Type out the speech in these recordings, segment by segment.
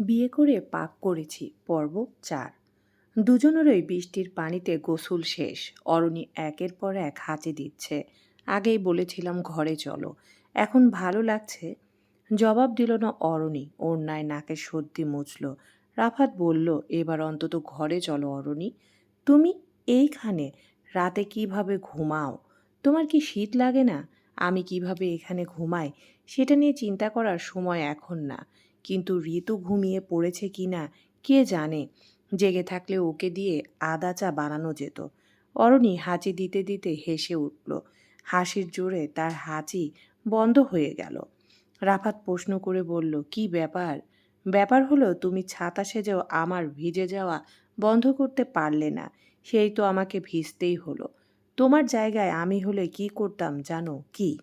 বিয়ে করে পাক করেছি, পর্ব চার। দুজনেরই বৃষ্টির পানিতে গোসল শেষ। অরণি একের পর এক হাঁচি দিচ্ছে। আগেই বলেছিলাম ঘরে চলো। এখন ভালো লাগছে? জবাব দিল না অরণি। ওড়নায় নাকে সর্দি মুছল। রাফাত বলল, এবার অন্তত ঘরে চলো অরণি। তুমি এইখানে। রাতে কীভাবে ঘুমাও? তোমার কি শীত লাগে না? আমি কীভাবে এখানে ঘুমাই? সেটা নিয়ে চিন্তা করার সময় এখন না। কিন্তু ঋতু ঘুমিয়ে পড়েছে কি না, কে জানে? জেগে থাকলে ওকে দিয়ে আদা চা বানানো যেত। অরণি হাঁচি দিতে দিতে হেসে উঠল। হাসির জোরে তার হাঁচি বন্ধ হয়ে গেল। রাফাত প্রশ্ন করে বলল, কি ব্যাপার? ব্যাপার হলো তুমি ছাতা সেজেও আমার ভিজে যাওয়া বন্ধ করতে পারলে না, সেই তো আমাকে ভিজতেই হলো। তোমার জায়গায় আমি হলে কি করতাম জানো, কি?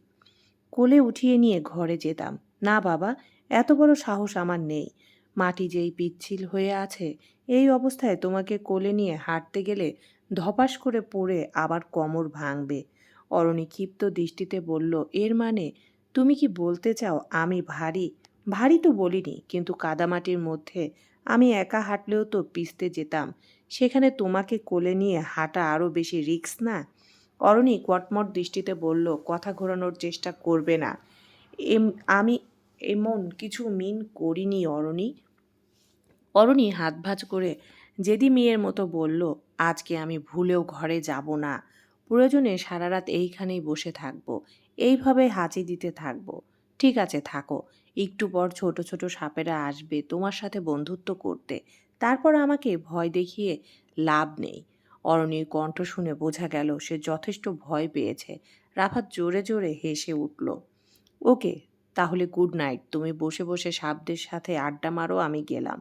কোলে উঠিয়ে নিয়ে ঘরে যেতাম। না বাবা এত বড় সাহস আমার নেই। মাটি যেই পিচ্ছিল হয়ে আছে, এই অবস্থায় তোমাকে কোলে নিয়ে হাঁটতে গেলে ধপাস করে পড়ে আবার কোমর ভাঙবে। অরণি ক্ষিপ্ত দৃষ্টিতে বলল, এর মানে? তুমি কি বলতে চাও আমি ভারী? ভারী তো বলিনি, কিন্তু কাদামাটির মধ্যে আমি একা হাঁটলেও তো পিছতে যেতাম। সেখানে তোমাকে কোলে নিয়ে হাঁটা আরও বেশি রিস্ক না? অরণি কটমট দৃষ্টিতে বলল, কথা ঘোরানোর চেষ্টা করবে না। এম, আমি এমন কিছু মিন করিনি অরণি। অরণি হাত ভাঁজ করে যেদি মেয়ের মতো বলল, আজকে আমি ভুলেও ঘরে যাব না। প্রয়োজনে সারা রাত এইখানেই বসে থাকব। এইভাবে হাঁচি দিতে থাকব। ঠিক আছে, থাকো। একটু পর ছোট ছোট সাপেরা আসবে তোমার সাথে বন্ধুত্ব করতে। তারপর আমাকে ভয় দেখিয়ে লাভ নেই। অরণির কণ্ঠ শুনে বোঝা গেল, সে যথেষ্ট ভয় পেয়েছে। রাফাত জোরে জোরে হেসে উঠল, ওকে তাহলে গুড নাইট তুমি বসে বসে সাপদের সাথে আড্ডা মারো, আমি গেলাম।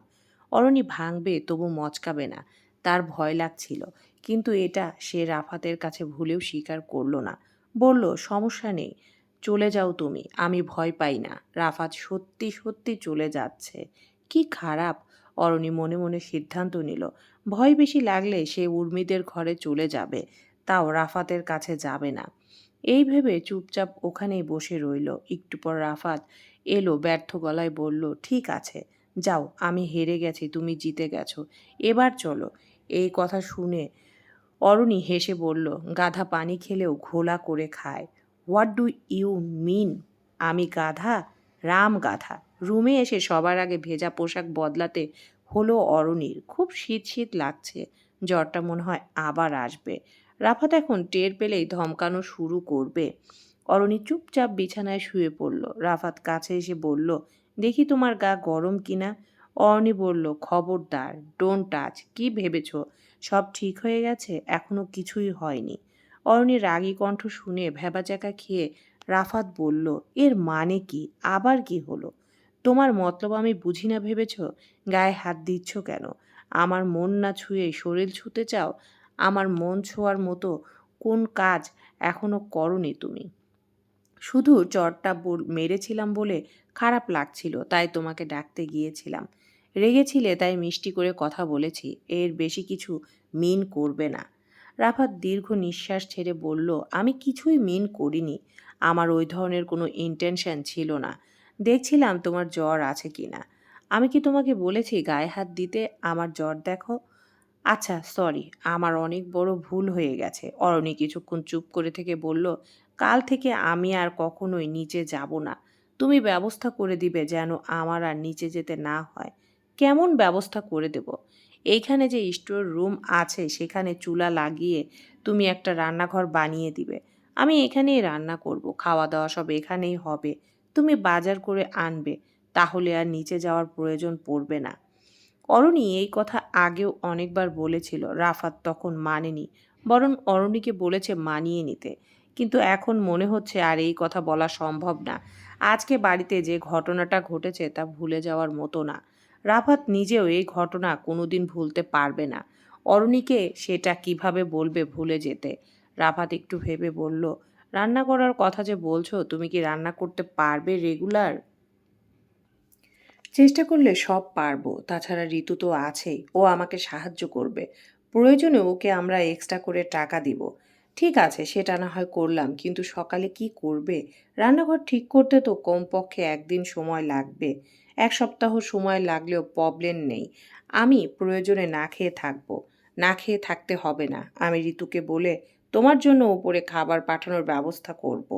অরণি ভাঙবে, তবু মচকাবে না। তার ভয় লাগছিল। কিন্তু এটা সে রাফাতের কাছে ভুলেও স্বীকার করল না। বলল, সমস্যা নেই, চলে যাও তুমি। আমি ভয় পাই না। রাফাত সত্যি সত্যি চলে যাচ্ছে। কি খারাপ! অরণি মনে মনে সিদ্ধান্ত নিল। ভয় বেশি লাগলে সে উর্মিদের ঘরে চলে যাবে। তাও রাফাতের কাছে যাবে না। এই ভেবে চুপচাপ ওখানেই বসে রইল। একটু পর রাফাত এলো, ব্যর্থ গলায় বলল, ঠিক আছে, যাও, আমি হেরে গেছি, তুমি জিতে গেছো। এবার চলো। এই কথা শুনে অরণি হেসে বলল, গাধা পানি খেলেও ঘোলা করে খায়। What do you mean? আমি গাধা? রাম গাধা? রুমে এসে সবার আগে ভেজা পোশাক বদলাতে হলো অরণির। খুব শীত শীত লাগছে। জ্বরটা মনে হয় আবার আসবে। রাফাত এখন টের পেলেই ধমকানো শুরু করবে। অরণি চুপচাপ বিছানায় শুয়ে পড়ল। রাফাত কাছে এসে বলল, দেখি তোমার গা গরম কিনা? অরণি বলল, খবরদার ডোন্ট টাচ কি ভেবেছ? সব ঠিক হয়ে গেছে? এখনও কিছুই হয়নি। অরণি রাগী কণ্ঠ শুনে ভেবাচাকা খেয়ে রাফাত বলল, এর মানে কি? আবার কি হলো? তোমার মতলব আমি বুঝি না ভেবেছ? গায়ে হাত দিচ্ছ কেন? আমার মন না ছুঁয়ে শরীর ছুঁতে চাও? আমার মন ছোঁয়ার মতো কোন কাজ এখনও করনি তুমি। শুধু চরটা মেরেছিলাম বলে খারাপ লাগছিল, তাই তোমাকে ডাকতে গিয়েছিলাম। রেগেছিলে, তাই মিষ্টি করে কথা বলেছি, এর বেশি কিছু মিন করবে না। রাফাত দীর্ঘ নিঃশ্বাস ছেড়ে বলল, আমি কিছুই মিন করিনি, আমার ওই ধরনের কোনো ইন্টেনশন ছিল না। দেখছিলাম তোমার জ্বর আছে কি না আমি কি তোমাকে বলেছি গায়ে হাত দিতে? আমার জ্বর দেখো। আচ্ছা সরি আমার অনেক বড় ভুল হয়ে গেছে। অরণি কিছুক্ষণ চুপ করে থেকে বলল, কাল থেকে আমি আর কখনোই নিচে যাব না। তুমি ব্যবস্থা করে দিবে যেন আমার আর নিচে যেতে না হয়। কেমন ব্যবস্থা করে দেব? এইখানে যে স্টোর রুম আছে, সেখানে চুলা লাগিয়ে তুমি একটা রান্নাঘর বানিয়ে দিবে। আমি এখানেই রান্না করব খাওয়া দাওয়া সব এখানেই হবে। তুমি বাজার করে আনবে, তাহলে আর নিচে যাওয়ার প্রয়োজন পড়বে না। অরণি এই কথা আগেও অনেকবার বলেছিল, রাফাত তখন মানেনি, বরং অরণিকে বলেছে মানিয়ে নিতে। কিন্তু এখন মনে হচ্ছে আর এই কথা বলা সম্ভব না। আজকে বাড়িতে যে ঘটনাটা ঘটেছে তা ভুলে যাওয়ার মতো না। রাফাত নিজেও এই ঘটনা কোনোদিন ভুলতে পারবে না। অরণিকে সেটা কীভাবে বলবে ভুলে যেতে। রাফাত একটু ভেবে বলল, রান্না করার কথা যে বলছো, তুমি কি রান্না করতে পারবে রেগুলার? চেষ্টা করলে সব পারব, তাছাড়া ঋতু তো আছেই, ও আমাকে সাহায্য করবে। প্রয়োজনে ওকে আমরা এক্সট্রা করে টাকা দিব। ঠিক আছে, সেটা না হয় করলাম, কিন্তু সকালে কি করবে? রান্নাঘর ঠিক করতে তো কমপক্ষে একদিন সময় লাগবে। এক সপ্তাহ সময় লাগলেও প্রবলেম নেই। আমি প্রয়োজনে না খেয়ে থাকব। না খেয়ে থাকতে হবে না। আমি ঋতুকে বলে তোমার জন্য ওপরে খাবার পাঠানোর ব্যবস্থা করব।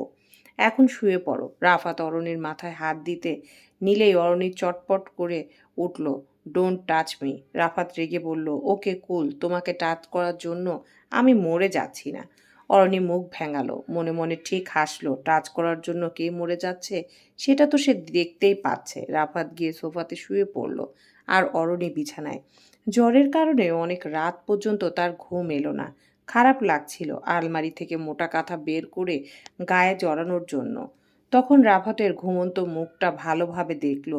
এখন শুয়ে পড়ো। রাফাত অরণির মাথায় হাত দিতে নিলেই অরণি চটপট করে উঠল। ডোন্ট টাচ মি রাফাত রেগে বলল। ওকে কুল তোমাকে টাচ করার জন্য আমি মরে যাচ্ছি না। অরণি মুখ ভেঙালো। মনে মনে ঠিক হাসলো। টাচ করার জন্য কে মরে যাচ্ছে সেটা তো সে দেখতেই পাচ্ছে। রাফাত গিয়ে সোফাতে শুয়ে পড়ল আর অরণি বিছানায়। জ্বরের কারণে অনেক রাত পর্যন্ত তার ঘুম এলো না। খারাপ লাগছিল আলমারি থেকে মোটা কাঁথা বের করে গায়ে জড়ানোর জন্য। তখন রাফাতের ঘুমন্ত মুখটা ভালোভাবে দেখল।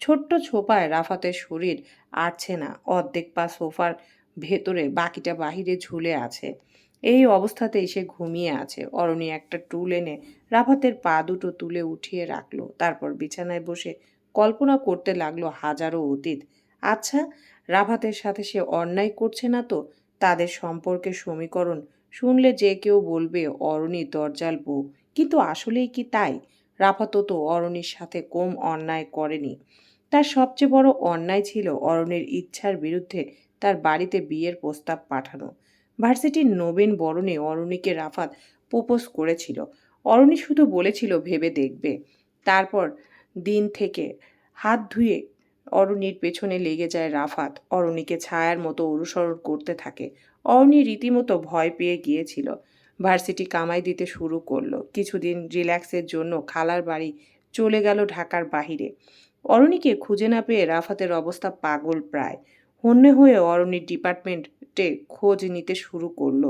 ছোট্ট ছোপায় রাফাতের শরীর আটছে না। অর্ধেক পা সোফার ভেতরে, বাকিটা বাহিরে ঝুলে আছে। এই অবস্থাতেই সে ঘুমিয়ে আছে। অরণি একটা টুল এনে রাফাতের পা দুটো তুলে উঠিয়ে রাখল। তারপর বিছানায় বসে কল্পনা করতে লাগল হাজারো অতীত। আচ্ছা রাফাতের সাথে সে অন্যায় করছে না তো? তাদের সম্পর্কে সমীকরণ শুনলে যে কেউ বলবে, অরণি দরজাল বউ। কিন্তু আসলেই কি তাই? রাফাতও তো অরণির সাথে কম অন্যায় করেনি। তার সবচেয়ে বড় অন্যায় ছিল অরণের ইচ্ছার বিরুদ্ধে তার বাড়িতে বিয়ের প্রস্তাব পাঠানো। ভার্সিটির নবীন বরণে অরণিকে রাফাত প্রপোজ করেছিল। অরণি শুধু বলেছিল, ভেবে দেখবে। তারপর দিন থেকে হাত ধুয়ে অরণির পেছনে লেগে যায় রাফাত। অরণিকে ছায়ার মতো অনুসরণ করতে থাকে। অরণি রীতিমতো ভয় পেয়ে গিয়েছিল। ভার্সিটি কামাই দিতে শুরু করল। কিছুদিন রিল্যাক্সের জন্য খালার বাড়ি চলে গেল ঢাকার বাহিরে। অরণিকে খুঁজে না পেয়ে রাফাতের অবস্থা পাগল প্রায়। হন্যে হয়ে অরণির ডিপার্টমেন্টে খোঁজ নিতে শুরু করল।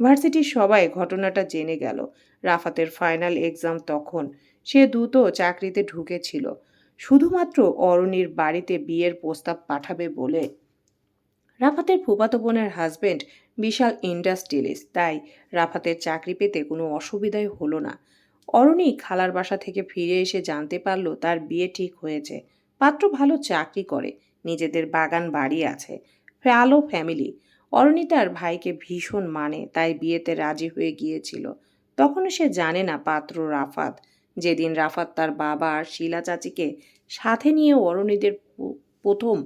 ভার্সিটির সবাই ঘটনাটা জেনে গেল। রাফাতের ফাইনাল এক্সাম তখন। সে দ্রুত চাকরিতে ঢুকেছিল। শুধুমাত্র অরণির বাড়িতে বিয়ের প্রস্তাব পাঠাবে বলে। রাফাতের ফুপাতো বোনের হাজবেন্ড বিশাল ইন্ডাস্ট্রিয়ালিস্ট, তাই রাফাতের চাকরি পেতে কোনো অসুবিধাই হলো না। অরণি খালার বাসা থেকে ফিরে এসে জানতে পারল তার বিয়ে ঠিক হয়েছে। পাত্র ভালো চাকরি করে, নিজেদের বাগান বাড়ি আছে ভালো ফ্যামিলি। অরণি তার ভাইকে ভীষণ মানে তাই বিয়েতে রাজি হয়ে গিয়েছিল। তখনও সে জানে না পাত্র রাফাত। যেদিন রাফাত তার বাবা আর শিলা চাচিকে সাথে নিয়ে অরণিদের প্রথম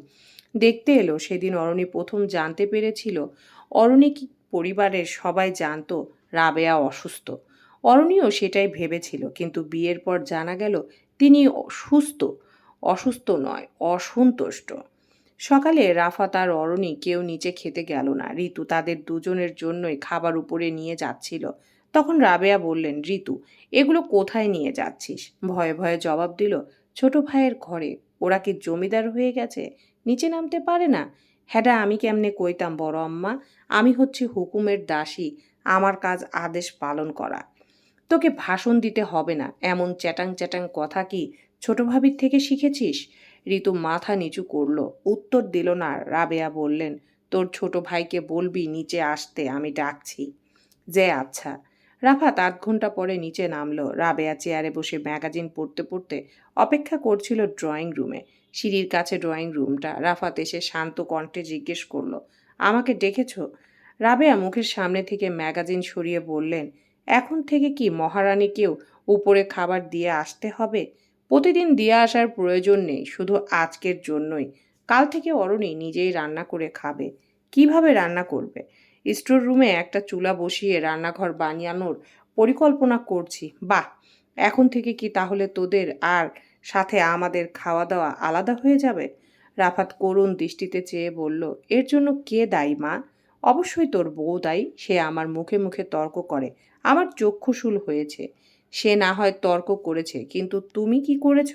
দেখতে এলো, সেদিন অরণি প্রথম জানতে পেরেছিল অরণি পরিবারের সবাই জানতো রাবেয়া অসুস্থ। অরণিও সেটাই ভেবেছিল, কিন্তু বিয়ের পর জানা গেল তিনি সুস্থ, অসুস্থ নয়, অসন্তুষ্ট। সকালে রাফাত আর অরণি কেউ নিচে খেতে গেল না। ঋতু তাদের দুজনের জন্যই খাবার উপরে নিয়ে যাচ্ছিল। তখন রাবেয়া বললেন, ঋতু, এগুলো কোথায় নিয়ে যাচ্ছিস? ভয়ে ভয়ে জবাব দিল, ছোট ভাইয়ের ঘরে। ওরা কি জমিদার হয়ে গেছে? নিচে নামতে পারে না? হ্যাডা, আমি কেমনে কইতাম, বড় আম্মা? আমি হচ্ছি হুকুমের দাসী, আমার কাজ আদেশ পালন করা। তোকে ভাষণ দিতে হবে না, এমন চ্যাটাং চ্যাটাং কথা কি ছোট ভাবির থেকে শিখেছিস? ঋতু মাথা নিচু করল, উত্তর দিল না, রাবেয়া বললেন, তোর ছোট ভাইকে বলবি নিচে আসতে, আমি ডাকছি। যে আচ্ছা। রাফাত আধ ঘণ্টা পরে নিচে নামলো, রাবেয়া চেয়ারে বসে ম্যাগাজিন পড়তে পড়তে অপেক্ষা করছিল ড্রয়িং রুমে। সিঁড়ির কাছে ড্রয়িং রুমটা রাফাত এসে শান্ত কণ্ঠে জিজ্ঞেস করল, আমাকে ডেকেছ? রাবেয়া মুখের সামনে থেকে ম্যাগাজিন সরিয়ে বললেন, এখন থেকে কি মহারানীকেও উপরে খাবার দিয়ে আসতে হবে? প্রতিদিন দিয়ে আসার প্রয়োজন নেই, শুধু আজকের জন্যই। কাল থেকে অরণি নিজেই রান্না করে খাবে। কীভাবে রান্না করবে? স্টোর রুমে একটা চুলা বসিয়ে রান্নাঘর বানিয়ানোর পরিকল্পনা করছি। বাহ! এখন থেকে কি তাহলে তোদের আর সাথে আমাদের খাওয়া দাওয়া আলাদা হয়ে যাবে? রাফাত করুণ দৃষ্টিতে চেয়ে বলল, এর জন্য কে দায়ী, মা? অবশ্যই তোর বউ দায়ী। সে আমার মুখে মুখে তর্ক করে। আমার চক্ষুশুল হয়েছে। সে না হয় তর্ক করেছে, কিন্তু তুমি কি করেছ?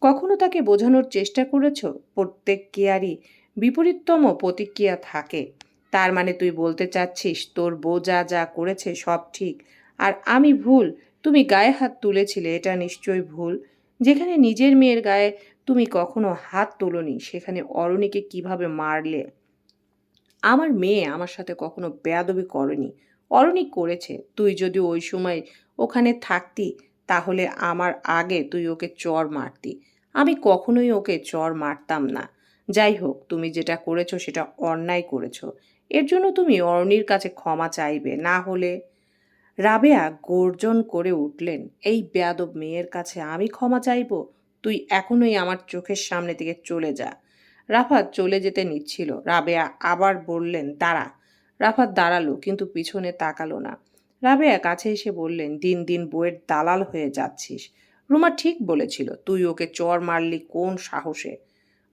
কখনো তাকে বোঝানোর চেষ্টা করেছ? প্রত্যেক কেয়ারই বিপরীততম প্রতিক্রিয়া থাকে। তার মানে তুই বলতে চাচ্ছিস, তোর বউ যা যা করেছে সব ঠিক। আর আমি ভুল। তুমি গায়ে হাত তুলেছিলে, এটা নিশ্চয়ই ভুল। যেখানে নিজের মেয়ের গায়ে তুমি কখনো হাত তোলনি, সেখানে অরণিকে কীভাবে মারলে? আমার মেয়ে আমার সাথে কখনো বেয়াদবি করেনি। অরণি করেছে, তুই যদি ওই সময় ওখানে থাকতি, তাহলে আমার আগে তুই ওকে চর মারতি। আমি কখনোই ওকে চর মারতাম না। যাই হোক, তুমি যেটা করেছ সেটা অন্যায় করেছ। এর জন্য তুমি অরণির কাছে ক্ষমা চাইবে, না হলে রাবেয়া গর্জন করে উঠলেন, এই বেয়াদব মেয়ের কাছে আমি ক্ষমা চাইব? তুই এখনোই আমার চোখের সামনে থেকে চলে যা। রাফাত চলে যেতে নিচ্ছিল। রাবেয়া আবার বললেন, দাঁড়া। রাফাত দাঁড়াল, কিন্তু পিছনে তাকালো না। রাবেয়া কাছে এসে বললেন, দিন দিন বইয়ের দালাল হয়ে যাচ্ছিস। রুমা ঠিক বলেছিল, তুই ওকে চর মারলি কোন সাহসে?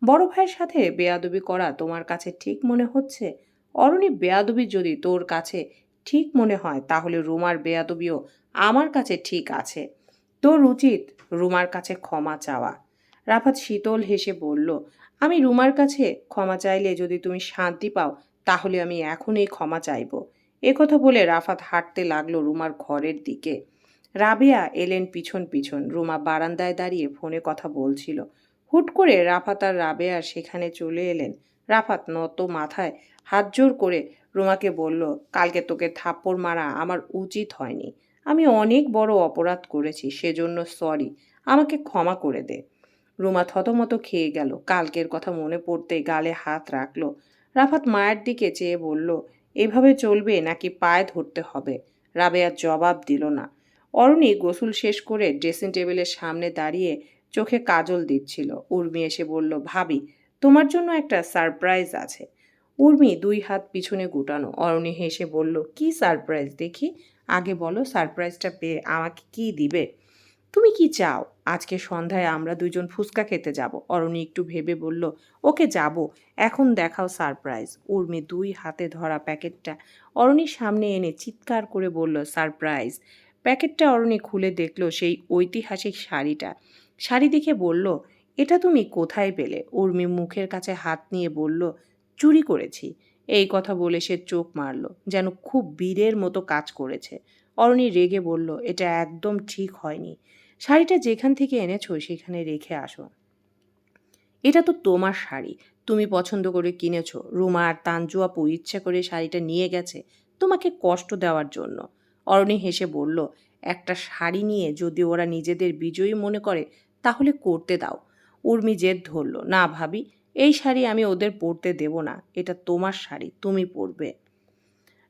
বড় ভাইয়ের সাথে বেয়াদবি করা তোমার কাছে ঠিক মনে হচ্ছে? অরণি বেয়াদবি যদি তোর কাছে ঠিক মনে হয়, তাহলে রুমার বেয়াদবিও আমার কাছে ঠিক আছে। তোর উচিত রুমার কাছে ক্ষমা চাওয়া। রাফাত শীতল হেসে বলল, আমি রুমার কাছে ক্ষমা চাইলে যদি তুমি শান্তি পাও, তাহলে আমি এখনই ক্ষমা চাইব। কথা বলে রাফাত হাঁটতে লাগল রুমার ঘরের দিকে। রাবেয়া এলেন পিছন পিছন। রুমা বারান্দায় দাঁড়িয়ে ফোনে কথা বলছিল। হুট করে রাফাত আর রাবেয়া সেখানে চলে এলেন। রাফাত নত মাথায় হাত জোর করে রুমাকে বলল, কালকে তোকে থাপ্পড় মারা আমার উচিত হয়নি। আমি অনেক বড় অপরাধ করেছি, সেজন্য সরি। আমাকে ক্ষমা করে দে। রুমা থতমত খেয়ে গেল। কালকের কথা মনে পড়তে গালে হাত রাখল। রাফাত মায়ের দিকে চেয়ে বলল, এভাবে চলবে নাকি পায়ে ধরতে হবে? রাবেয়া জবাব দিল না। অরণি গোসল শেষ করে ড্রেসিং টেবিলের সামনে দাঁড়িয়ে চোখে কাজল দিচ্ছিল। উর্মি এসে বলল, ভাবি, তোমার জন্য একটা সারপ্রাইজ আছে। উর্মি দুই হাত পিছনে গুটানো। অরণি হেসে বলল, কি সারপ্রাইজ দেখি? আগে বলো সারপ্রাইজটা পেয়ে আমাকে কি দিবে? তুমি কি চাও? আজকে সন্ধ্যায় আমরা দুজন ফুচকা খেতে যাব। অরণি একটু ভেবে বলল, ওকে যাব। এখন দেখাও সারপ্রাইজ উর্মি দুই হাতে ধরা প্যাকেটটা অরণির সামনে এনে চিৎকার করে বলল সারপ্রাইজ প্যাকেটটা অরণি খুলে দেখল সেই ঐতিহাসিক শাড়িটা। শাড়ি দেখে বলল, এটা তুমি কোথায় পেলে? উর্মি মুখের কাছে হাত নিয়ে বলল চুরি করেছি। এই কথা বলে সে চোখ মারল, যেন খুব বীরের মতো কাজ করেছে। অরণি রেগে বলল, এটা একদম ঠিক হয়নি। শাড়িটা যেখান থেকে এনেছো, সেখানে রেখে আসো। এটা তো তোমার শাড়ি। তুমি পছন্দ করে কিনেছো। রুমা আর তানজু আপু ইচ্ছে করে শাড়িটা নিয়ে গেছে তোমাকে কষ্ট দেওয়ার জন্য। অরণি হেসে বলল, একটা শাড়ি নিয়ে যদি ওরা নিজেদের বিজয়ী মনে করে, তাহলে করতে দাও। উর্মি জেদ ধরল, না ভাবি এই শাড়ি আমি ওদের পরতে দেব না। এটা তোমার শাড়ি, তুমি পরবে।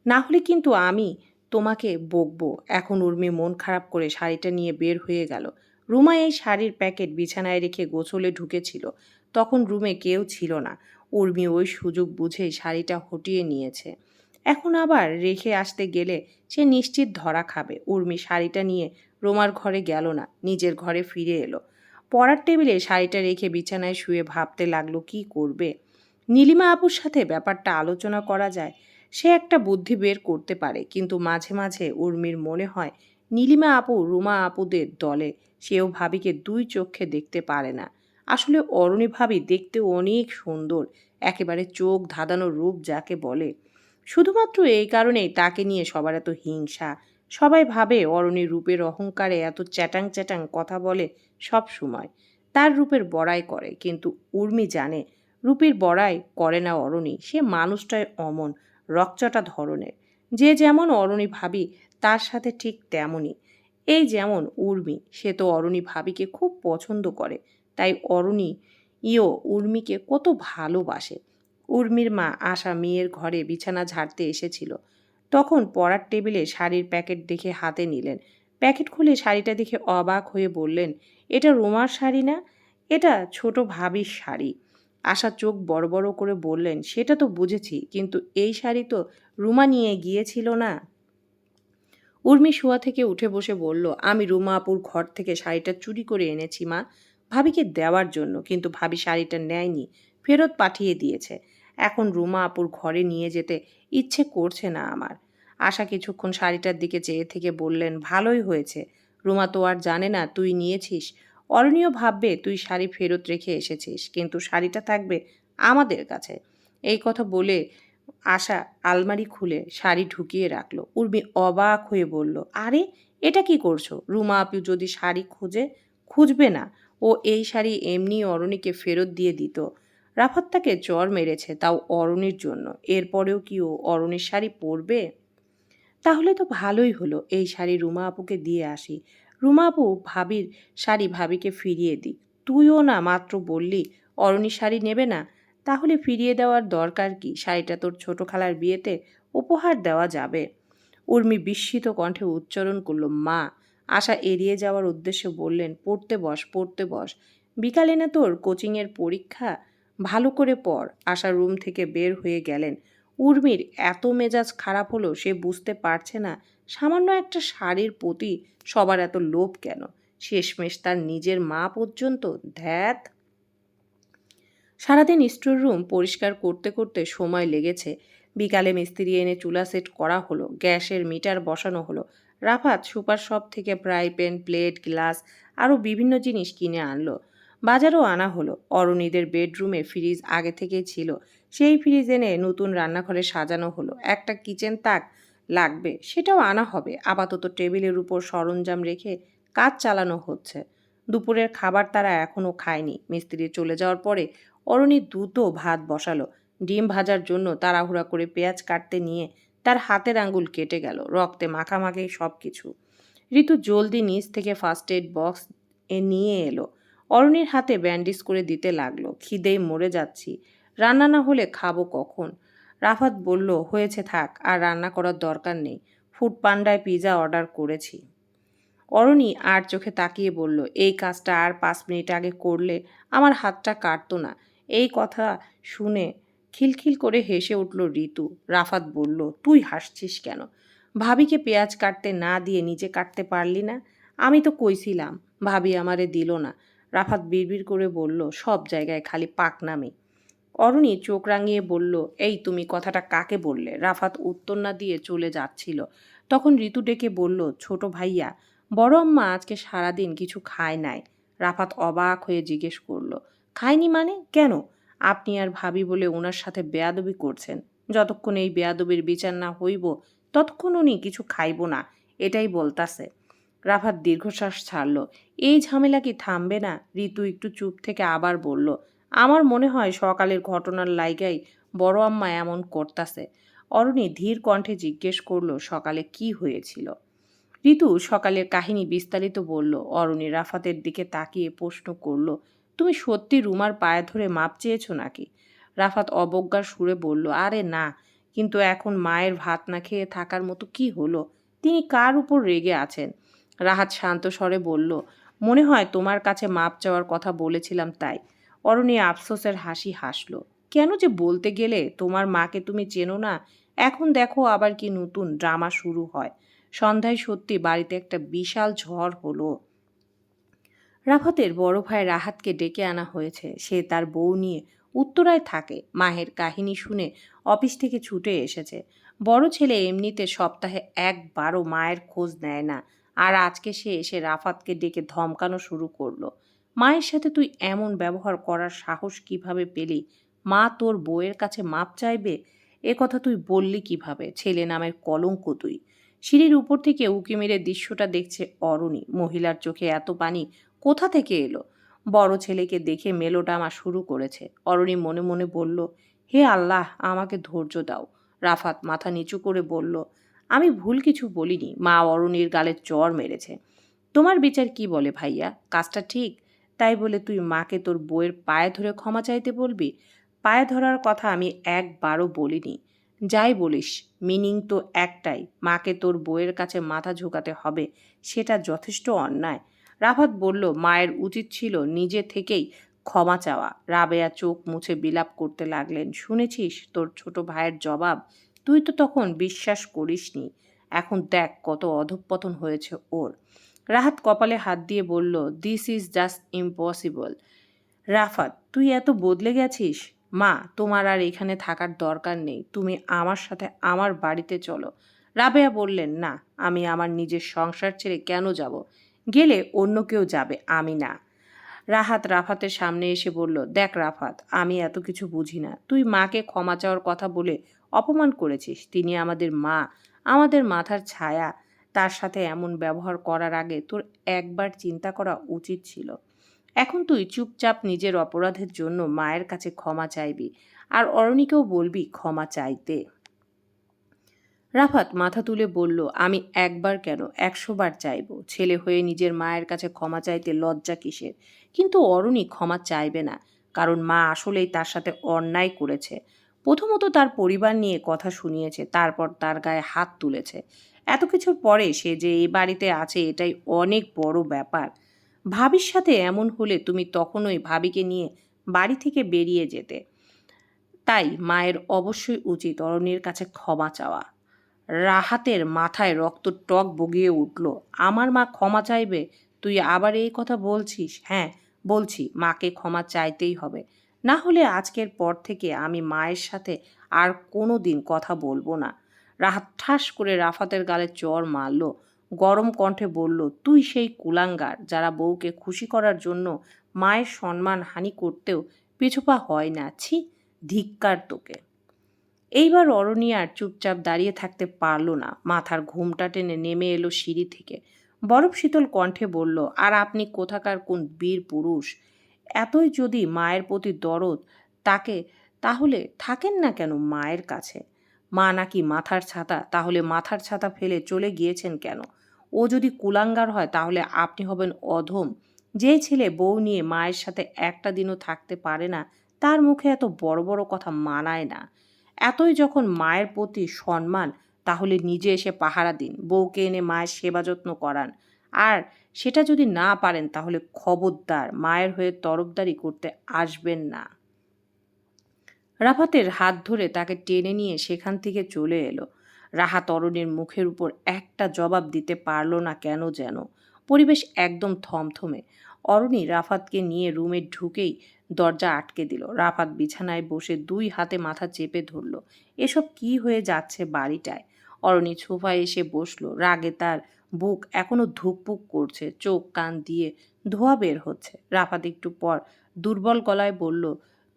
না হলে কিন্তু আমি তোমাকে বকবো। এখন উর্মি মন খারাপ করে শাড়িটা নিয়ে বের হয়ে গেল। রুমা এই শাড়ির প্যাকেট বিছানায় রেখে গোছলে ঢুকেছিল। তখন রুমে কেউ ছিল না। উর্মি ওই সুযোগ বুঝেই শাড়িটা হটিয়ে নিয়েছে। এখন আবার রেখে আসতে গেলে সে নিশ্চিত ধরা খাবে। উর্মি শাড়িটা নিয়ে রোমার ঘরে গেল না। নিজের ঘরে ফিরে এলো। পড়ার টেবিলে শাড়িটা রেখে বিছানায় শুয়ে ভাবতে লাগল, কি করবে? নীলিমা আপুর সাথে ব্যাপারটা আলোচনা করা যায়, সে একটা বুদ্ধি বের করতে পারে, কিন্তু মাঝে মাঝে উর্মির মনে হয় নীলিমা আপু রুমা আপুদের দলে, সেও ভাবিকে দুই চোখে দেখতে পারে না। আসলে অরণি ভাবি দেখতে অনেক সুন্দর, একেবারে চোখ ধাঁধানো রূপ যাকে বলে। শুধুমাত্র এই কারণেই তাকে নিয়ে সবার এত হিংসা সবাই ভাবে অরণির রূপের অহংকারে এত চ্যাটাং চ্যাটাং কথা বলে সব সময়। তার রূপের বড়াই করে, কিন্তু উর্মি জানে রূপের বড়াই করে না অরণি, সে মানুষটাই অমন, রকচটা ধরনের। যে যেমন অরণি ভাবি, তার সাথে ঠিক তেমনই। এই যেমন উর্মি, সে তো অরণি ভাবিকে খুব পছন্দ করে। তাই অরণি ইও উর্মিকে কত ভালোবাসে। উর্মির মা আশা মেয়ের ঘরে বিছানা ঝাড়তে এসেছিল। তখন পড়ার টেবিলে শাড়ির প্যাকেট দেখে হাতে নিলেন। প্যাকেট খুলে শাড়িটা দেখে অবাক হয়ে বললেন, এটা রোমার শাড়ি না? এটা ছোট ভাবির শাড়ি। আশা চোখ বড় বড় করে বললেন, সেটা তো বুঝেছি, কিন্তু এই শাড়ি তো রুমা নিয়ে গিয়েছিল না? উর্মি শোয়া থেকে উঠে বসে বলল, আমি রুমা আপুর ঘর থেকে শাড়িটা চুরি করে এনেছি, মা। ভাবিকে দেওয়ার জন্য, কিন্তু ভাবি শাড়িটা নেয়নি, ফেরত পাঠিয়ে দিয়েছে। এখন রুমা আপুর ঘরে নিয়ে যেতে ইচ্ছে করছে না আমার। আশা কিছুক্ষণ শাড়িটার দিকে চেয়ে থেকে বললেন, ভালোই হয়েছে। রুমা তো আর জানে না তুই নিয়েছিস। অরণীয় ভাববে তুই শাড়ি ফেরত রেখে এসেছিস, কিন্তু শাড়িটা থাকবে আমাদের কাছে। এই কথা বলে আশা আলমারি খুলে শাড়ি ঢুকিয়ে রাখল। উর্মি অবাক হয়ে বলল, আরে, এটা কি করছ? রুমা আপু যদি শাড়ি খুঁজে, খুঁজবে না। ও এই শাড়ি এমনি অরণিকে ফেরত দিয়ে দিত। রাফাত তাকে জ্বর মেরেছে তাও অরণির জন্য। এরপরেও কি ও অরণির শাড়ি পরবে? তাহলে তো ভালোই হলো এই শাড়ি রুমা আপুকে দিয়ে আসি। রুমা আপু ভাবির শাড়ি ভাবিকে ফিরিয়ে দিই তুইও না মাত্র বললি, অরণি শাড়ি নেবে না? তাহলে ফিরিয়ে দেওয়ার দরকার কি? শাড়িটা তোর ছোট খালার বিয়েতে উপহার দেওয়া যাবে। উর্মি বিস্মিত কণ্ঠে উচ্চারণ করল, মা। আশা এড়িয়ে যাওয়ার উদ্দেশ্যে বললেন, পড়তে বস পড়তে বস। বিকালে না তোর কোচিংয়ের পরীক্ষা? ভালো করে পড়। আশা রুম থেকে বের হয়ে গেলেন। উর্মির এত মেজাজ খারাপ হলো সে বুঝতে পারছে না সামান্য একটা শাড়ির প্রতি সবার এত লোভ কেন? শেষমেশ তার নিজের মা পর্যন্ত ধ্যাত। সারাদিন স্টোর রুম পরিষ্কার করতে করতে সময় লেগেছে। বিকালে মিস্ত্রি এনে চুলা সেট করা হলো, গ্যাসের মিটার বসানো হলো। রাফাত সুপার শপ থেকে ফ্রাই প্যান, প্লেট, গ্লাস আরও বিভিন্ন জিনিস কিনে আনলো। বাজারও আনা হলো। অরুণীদের বেডরুমে ফ্রিজ আগে থেকেই ছিল। সেই ফ্রিজ এনে নতুন রান্নাঘরে সাজানো হলো। একটা কিচেন তাক লাগবে, সেটাও আনা হবে। আপাতত টেবিলের উপর সরঞ্জাম রেখে কাজ চালানো হচ্ছে। দুপুরের খাবার তারা এখনও খায়নি। মিস্ত্রি চলে যাওয়ার পরে অরুণী দ্রুত ভাত বসালো। ডিম ভাজার জন্য তাড়াহুড়া করে পেঁয়াজ কাটতে নিয়ে তার হাতের আঙ্গুল কেটে গেল, রক্তে মাখামাখি সব কিছু ঋতু জলদি নিচ থেকে ফার্স্ট এড বক্স এ নিয়ে এলো। অরুণীর হাতে ব্যান্ডেজ করে দিতে লাগল। খিদেই মরে যাচ্ছি। রান্না না হলে খাব কখন? রাফাত বলল, হয়েছে থাক, আর রান্না করার দরকার নেই। ফুড পান্ডায় পিৎজা অর্ডার করেছি। অরণি আর চোখে তাকিয়ে বলল, এই কাজটা আর পাঁচ মিনিট আগে করলে আমার হাতটা কাটতো না। এই কথা শুনে খিলখিল করে হেসে উঠল ঋতু। রাফাত বলল, তুই হাসছিস কেন? ভাবিকে পেঁয়াজ কাটতে না দিয়ে নিজে কাটতে পারলি না? আমি তো কইছিলাম, ভাবি আমারে দিল না। রাফাত বিড়বিড় করে বলল, সব জায়গায় খালি পাক নামে অরুণী চোখ রাঙিয়ে বলল, এই তুমি কথাটা কাকে বললে? রাফাত উত্তর না দিয়ে চলে যাচ্ছিল। তখন ঋতু ডেকে বলল, ছোট ভাইয়া, বড় আম্মা আজকে সারাদিন কিছু খায় নাই। রাফাত অবাক হয়ে জিজ্ঞেস করল, খায়নি মানে? কেন? আপনি আর ভাবি বলে ওনার সাথে বেয়াদবি করছেন। যতক্ষণ এই বেয়াদবির বিচার না হইব, ততক্ষণ উনি কিছু খাইব না, এটাই বলতাছে। রাফাত দীর্ঘশ্বাস ছাড়ল, এই ঝামেলা কি থামবে না? ঋতু একটু চুপ থেকে আবার বলল আমার মনে হয় সকালের ঘটনার লাইগাই বড় আম্মা এমন করতাছে। অরণি ধীর কণ্ঠে জিজ্ঞেস করল, সকালে কি হয়েছিল? ঋতু সকালের কাহিনী বিস্তারিত বলল, অরণি রাফাতের দিকে তাকিয়ে প্রশ্ন করল, তুমি সত্যি রুমার পায়ে ধরে মাপ চেয়েছো নাকি? রাফাত অবজ্ঞার সুরে বলল, আরে না, কিন্তু এখন মায়ের ভাত না খেয়ে থাকার মতো কি হলো? তিনি কার উপর রেগে আছেন? রাহাত শান্ত স্বরে বলল, মনে হয় তোমার কাছে মাপ চাওয়ার কথা বলেছিলাম তাই। অরণি আফসোসের হাসি হাসলো। কেন যে বলতে গেলে তোমার মাকে তুমি চেনো না, এখন দেখো আবার কি নতুন ড্রামা শুরু হয়। সন্ধ্যায় সত্যি বাড়িতে একটা বিশাল ঝড় হলো। রাফাতের বড় ভাই রাহাতকে ডেকে আনা হয়েছে। সে তার বউ নিয়ে উত্তরায় থাকে। মাহের কাহিনী শুনে অফিস থেকে ছুটে এসেছে। বড় ছেলে এমনিতে সপ্তাহে একবারও মায়ের খোঁজ নেয় না। আর আজকে সে এসে রাফাতকে ডেকে ধমকানো শুরু করল। মায়ের সাথে তুই এমন ব্যবহার করার সাহস কীভাবে পেলি? মা তোর বউয়ের কাছে মাপ চাইবে? এ কথা তুই বললি কীভাবে? ছেলে নামের কলঙ্ক তুই। সিঁড়ির উপর থেকে উঁকি মেরে দৃশ্যটা দেখছে অরণি। মহিলার চোখে এত পানি কোথা থেকে এলো? বড় ছেলেকে দেখে মেলোডামা শুরু করেছে। অরণি মনে মনে বলল, হে আল্লাহ, আমাকে ধৈর্য দাও। রাফাত মাথা নিচু করে বলল, আমি ভুল কিছু বলিনি। মা অরণির গালে চর মেরেছে। তোমার বিচার কি বলে ভাইয়া? কাজটা ঠিক? তাই বলে তুই মাকে তোর বইয়ের পায়ে ধরে ক্ষমা চাইতে বলবি? পায়ে ধরার কথা আমি একবারও বলিনি। যাই বলিস, মিনিং তো একটাই, মাকে তোর বইয়ের কাছে মাথা ঝুঁকাতে হবে, সেটা যথেষ্ট অন্যায়। রাফাত বলল, মায়ের উচিত ছিল নিজে থেকেই ক্ষমা চাওয়া। রাবেয়া চোখ মুছে বিলাপ করতে লাগলেন, শুনেছিস তোর ছোট ভাইয়ের জবাব? তুই তো তখন বিশ্বাস করিসনি। এখন দেখ কত অধঃপতন হয়েছে ওর। রাহাত কপালে হাত দিয়ে বলল this is just impossible Rafat, তুই এত বদলে গেছিস? মা, তোমার আর এখানে থাকার দরকার নেই। তুমি আমার সাথে আমার বাড়িতে চলো। রাবেয়া বললেন, না, আমি আমার নিজের সংসার ছেড়ে কেন যাব? গেলে অন্য কেউ যাবে, আমি না। রাহাত রাফাতের সামনে এসে বলল, দেখ রাফাত, আমি এত কিছু বুঝি না। তুই মাকে ক্ষমা চাওয়ার কথা বলে অপমান করেছিস। তিনি আমাদের মা, আমাদের মাথার ছায়া তার সাথে এমন ব্যবহার করার আগে তোর একবার চিন্তা করা উচিত ছিল। এখন তুই চুপচাপ নিজের অপরাধের জন্য মায়ের কাছে ক্ষমা চাইবি আর অরণিকেও বলবি ক্ষমা চাইতে। রাফাত মাথা তুলে বলল, আমি একবার কেন? একশোবার চাইব। ছেলে হয়ে নিজের মায়ের কাছে ক্ষমা চাইতে লজ্জা কিসের? কিন্তু অরণি ক্ষমা চাইবে না, কারণ মা আসলেই তার সাথে অন্যায় করেছে। প্রথমত তার পরিবার নিয়ে কথা শুনিয়েছে, তারপর তার গায়ে হাত তুলেছে। এত কিছুর পরে সে যে এই বাড়িতে আছে এটাই অনেক বড় ব্যাপার। ভাবির সাথে এমন হলে তুমি তখনই ভাবিকে নিয়ে বাড়ি থেকে বেরিয়ে যেতে। তাই মায়ের অবশ্যই উচিত অরণ্যের কাছে ক্ষমা চাওয়া। রাহাতের মাথায় রক্ত টক বগিয়ে উঠল, আমার মা ক্ষমা চাইবে? তুই আবার এই কথা বলছিস? হ্যাঁ বলছি, মাকে ক্ষমা চাইতেই হবে। না হলে আজকের পর থেকে আমি মায়ের সাথে আর কোনো দিন কথা বলব না। রাহাত ঠাস করে রাফাতের গালে চর মারল। গরম কণ্ঠে বলল, তুই সেই কুলাঙ্গার যারা বউকে খুশি করার জন্য মায়ের সম্মান হানি করতেও পিছুপা হয় না। ছি, ধিক্কার তোকে। এইবার অরণি আর চুপচাপ দাঁড়িয়ে থাকতে পারল না। মাথার ঘুমটা টেনে নেমে এলো সিঁড়ি থেকে। বরফ শীতল কণ্ঠে বলল, আর আপনি কোথাকার কোন বীর পুরুষ? এতই যদি মায়ের প্রতি দরদ, তাকে তাহলে থাকেন না কেন মায়ের কাছে? মা নাকি মাথার ছাতা, তাহলে মাথার ছাতা ফেলে চলে গিয়েছেন কেন? ও যদি কুলাঙ্গার হয়, তাহলে আপনি হবেন অধম। যে ছেলে বউ নিয়ে মায়ের সাথে একটা দিনও থাকতে পারে না, তার মুখে এত বড় বড় কথা মানায় না। এতই যখন মায়ের প্রতি সম্মান, তাহলে নিজে এসে পাহারা দিন, বউকে এনে মায়ের সেবা যত্ন করান। আর সেটা যদি না পারেন, তাহলে খবরদার, মায়ের হয়ে তরফদারি করতে আসবেন না। রাফাতের হাত ধরে তাকে টেনে নিয়ে সেখান থেকে চলে এলো। রাহাত অরণের মুখের উপর একটা জবাব দিতে পারল না কেন যেন। পরিবেশ একদম থমথমে। অরণি রাফাতকে নিয়ে রুমে ঢুকেই দরজা আটকে দিল। রাফাত বিছানায় বসে দুই হাতে মাথা চেপে ধরল। এসব কি হয়ে যাচ্ছে বাড়িটায়? অরণি ছোফায় এসে বসল। রাগে তার বুক এখনও ধুকপুক করছে। চোখ কান দিয়ে ধোয়া বের হচ্ছে। রাফাত একটু পর দুর্বল গলায় বলল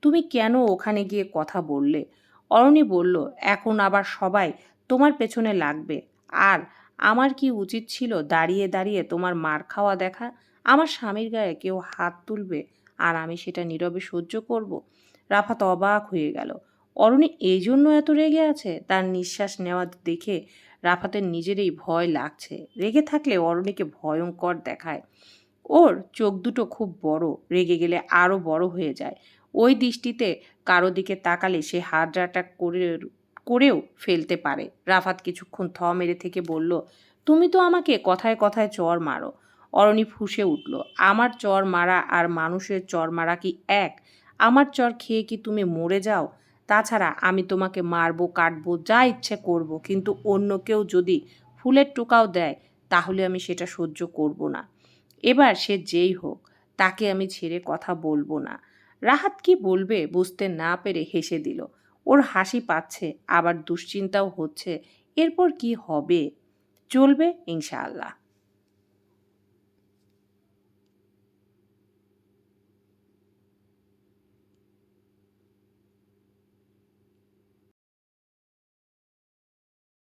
তুমি কেন ওখানে গিয়ে কথা বললে? অরণি বলল, এখন আবার সবাই তোমার পেছনে লাগবে। আর আমার কি উচিত ছিল দাঁড়িয়ে দাঁড়িয়ে তোমার মার খাওয়া দেখা? আমার স্বামীর গায়ে কেউ হাত তুলবে আর আমি সেটা নীরবে সহ্য করব? রাফাত অবাক হয়ে গেল। অরণি এই জন্য এত রেগে আছে? তার নিঃশ্বাস নেওয়া দেখে রাফাতের নিজেরই ভয় লাগছে। রেগে থাকলে অরণিকে ভয়ঙ্কর দেখায়। ওর চোখ দুটো খুব বড়। রেগে গেলে আরও বড় হয়ে যায়। ওই দৃষ্টিতে কারও দিকে তাকালে সে হার্ট অ্যাটাক করে, করেও ফেলতে পারে। রাফাত কিছুক্ষণ থ মেরে থেকে বলল, তুমি তো আমাকে কথায় কথায় চর মারো। অরণি ফুসে উঠল, আমার চর মারা আর মানুষের চর মারা কি এক? আমার চর খেয়ে কি তুমি মরে যাও? তাছাড়া আমি তোমাকে মারবো, কাটবো, যা ইচ্ছে করব, কিন্তু অন্য কেউ যদি ফুলের টোকাও দেয়, তাহলে আমি সেটা সহ্য করব না। এবার সে যেই হোক, তাকে আমি ছেড়ে কথা বলব না। রাহাত কি বলবে বুঝতে না পেরে হেসে দিল। ওর হাসি পাচ্ছে, আবার দুশ্চিন্তাও হচ্ছে। এরপর কি হবে? চলবে ইনশাআল্লাহ।